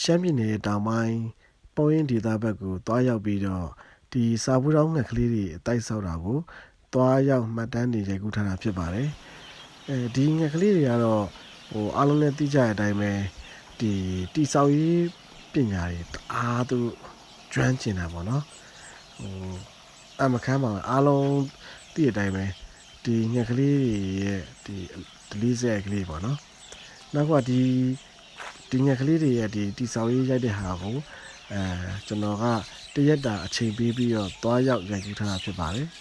ရှမ်းပြည်နယ်တောင်ပိုင်းပေါ်ရင်ဒေသဘက်ကိုတွားရောက်ပြီးတော့ဒီစာဘူးတောင်းငှက်ကလေးတွေအတိုက်ဆောက်တာကိုတွားရောက်မှတ်တမ်းတွေရိုက်ကူးထားတာဖြစ်ပါတယ်အဲဒီငှက်ကလေးတွေကတော့ဟိုအားလုံးလည်းသိကြတဲ့အတိုင်းပဲဒီတိဆောက်ရေးပညာတွေတအားသူကျွမ်းကျင်တာပေါ့နော်ဟိုအမခမ်းပါဘူးအားလုံးသိတဲ့အတိုင်းပဲဒီငှက်ကလေးတွေရဲ့ဒီဒလီဇက်ကလေးပေါ့နော်နောက်ကဒီ ဒီငှက်ကလေးတွေရဲ့ဒီတီဆောင်ရေးရိုက်တဲ့ဟာကိုအဲကျွန်တော်ကတရက်တာအချိန်ပေးပြီးတော့တွားရောက်ရိုက်ကူးထားတာဖြစ်ပါတယ်။